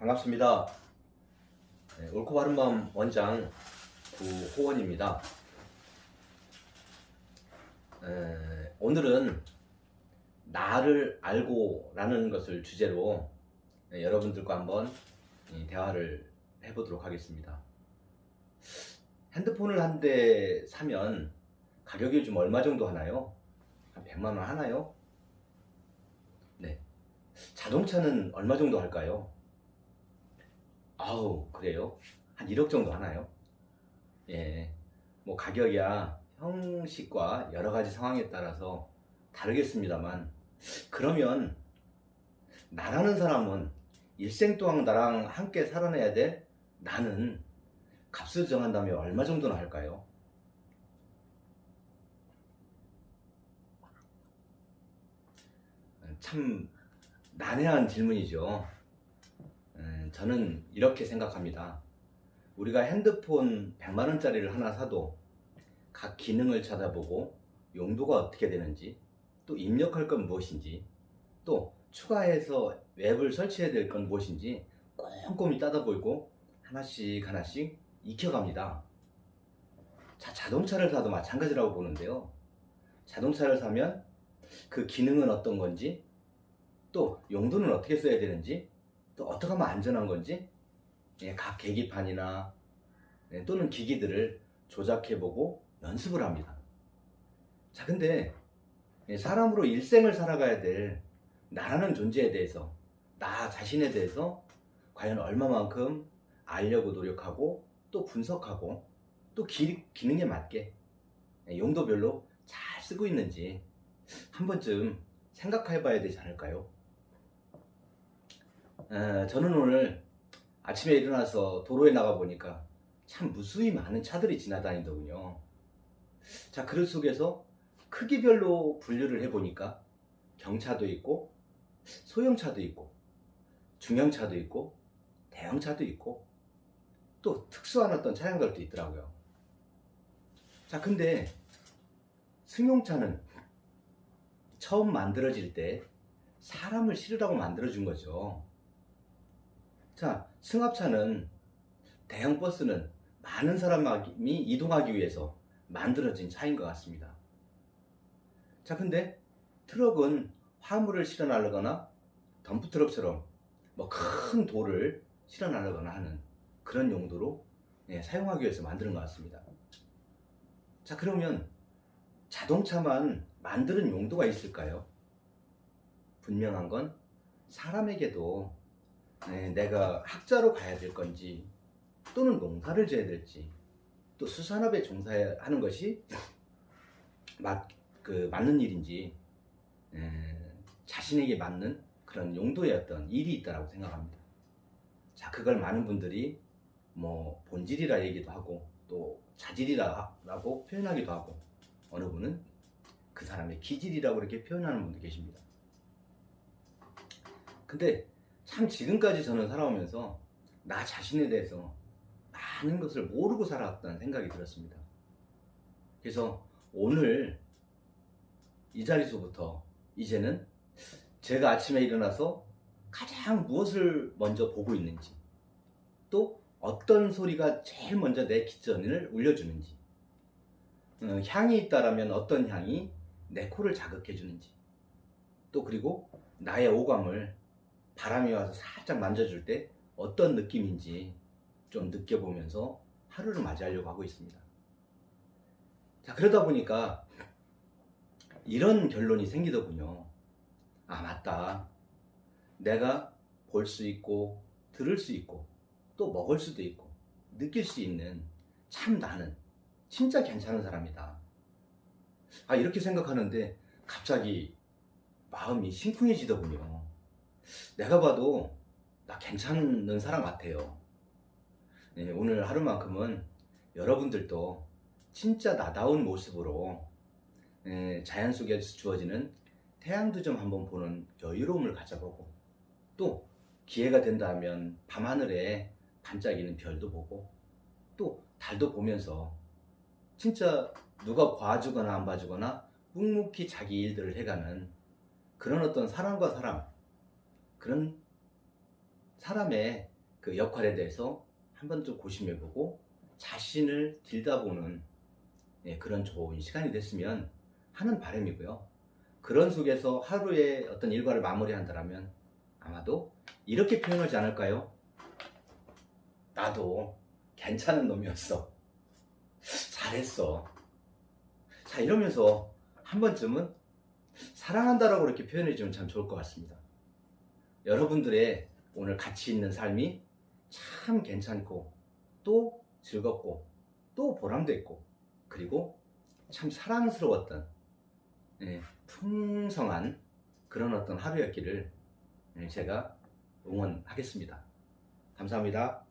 반갑습니다. 네, 옳고 바른 마음 원장 구호원입니다. 에, 오늘은 나를 알고라는 것을 주제로 네, 여러분들과 한번 이 대화를 해보도록 하겠습니다. 핸드폰을 한 대 사면 가격이 요즘 얼마 정도 하나요? 한 100만 원 하나요? 네. 자동차는 얼마 정도 할까요? 아우, 그래요? 한 1억 정도 하나요? 예. 뭐 가격이야 형식과 여러 가지 상황에 따라서 다르겠습니다만, 그러면 나라는 사람은 일생 동안 나랑 함께 살아내야 될 나는 값을 정한다면 얼마 정도나 할까요? 참 난해한 질문이죠. 음, 저는 이렇게 생각합니다. 우리가 핸드폰 100만원짜리를 하나 사도 각 기능을 찾아보고 용도가 어떻게 되는지 또 입력할 건 무엇인지 또 추가해서 웹을 설치해야 될 건 무엇인지 꼼꼼히 따다보고 하나씩 하나씩 익혀갑니다. 자, 자동차를 사도 마찬가지라고 보는데요. 자동차를 사면 그 기능은 어떤 건지 또 용도는 어떻게 써야 되는지 또 어떻게 하면 안전한 건지 예, 각 계기판이나 예, 또는 기기들을 조작해보고 연습을 합니다. 자, 근데 예, 사람으로 일생을 살아가야 될 나라는 존재에 대해서 나 자신에 대해서 과연 얼마만큼 알려고 노력하고 또 분석하고 또 기, 기능에 맞게 예, 용도별로 잘 쓰고 있는지 한 번쯤 생각해 봐야 되지 않을까요? 에, 저는 오늘 아침에 일어나서 도로에 나가 보니까 참 무수히 많은 차들이 지나다니더군요. 자, 그 속에서 크기별로 분류를 해보니까 경차도 있고, 소형차도 있고, 중형차도 있고, 대형차도 있고, 또 특수한 어떤 차량들도 있더라고요. 자, 근데 승용차는 처음 만들어질 때 사람을 실으라고 만들어준 거죠. 자, 승합차는 대형 버스는 많은 사람이 이동하기 위해서 만들어진 차인 것 같습니다. 자, 근데 트럭은 화물을 실어 나르거나 덤프트럭처럼 뭐 큰 돌을 실어 나르거나 하는 그런 용도로 예, 사용하기 위해서 만드는 것 같습니다. 자, 그러면 자동차만 만드는 용도가 있을까요? 분명한 건 사람에게도 네, 내가 학자로 가야 될 건지 또는 농사를 지어야 될지 또 수산업에 종사하는 것이 맞, 그, 맞는 일인지 에, 자신에게 맞는 그런 용도의 어떤 일이 있다고 생각합니다. 자, 그걸 많은 분들이 뭐 본질이라 얘기도 하고 또 자질이라고 표현하기도 하고 어느 분은 그 사람의 기질이라고 이렇게 표현하는 분도 계십니다. 근데 참 지금까지 저는 살아오면서 나 자신에 대해서 많은 것을 모르고 살아왔다는 생각이 들었습니다. 그래서 오늘 이 자리서부터 이제는 제가 아침에 일어나서 가장 무엇을 먼저 보고 있는지 또 어떤 소리가 제일 먼저 내 기전을 울려주는지 어, 향이 있다라면 어떤 향이 내 코를 자극해 주는지 또 그리고 나의 오감을 바람이 와서 살짝 만져줄 때 어떤 느낌인지 좀 느껴보면서 하루를 맞이하려고 하고 있습니다. 자, 그러다 보니까 이런 결론이 생기더군요. 아, 맞다. 내가 볼 수 있고, 들을 수 있고, 또 먹을 수도 있고, 느낄 수 있는 참 나는 진짜 괜찮은 사람이다. 아, 이렇게 생각하는데 갑자기 마음이 심쿵해지더군요. 내가 봐도 나 괜찮은 사람 같아요. 네, 오늘 하루만큼은 여러분들도 진짜 나다운 모습으로 네, 자연 속에서 주어지는 태양도 좀 한번 보는 여유로움을 가져보고 또 기회가 된다면 밤하늘에 반짝이는 별도 보고 또 달도 보면서 진짜 누가 봐주거나 안 봐주거나 묵묵히 자기 일들을 해가는 그런 어떤 사람과 사람 그런 사람의 그 역할에 대해서 한번 좀 고심해보고 자신을 들다보는 예, 그런 좋은 시간이 됐으면 하는 바람이고요. 그런 속에서 하루의 어떤 일과를 마무리한다면 아마도 이렇게 표현하지 않을까요? 나도 괜찮은 놈이었어. 잘했어. 자, 이러면서 한 번쯤은 사랑한다라고 이렇게 표현해주면 참 좋을 것 같습니다. 여러분들의 오늘 가치 있는 삶이 참 괜찮고 또 즐겁고 또 보람도 있고 그리고 참 사랑스러웠던 예, 풍성한 그런 어떤 하루였기를 예, 제가 응원하겠습니다. 감사합니다.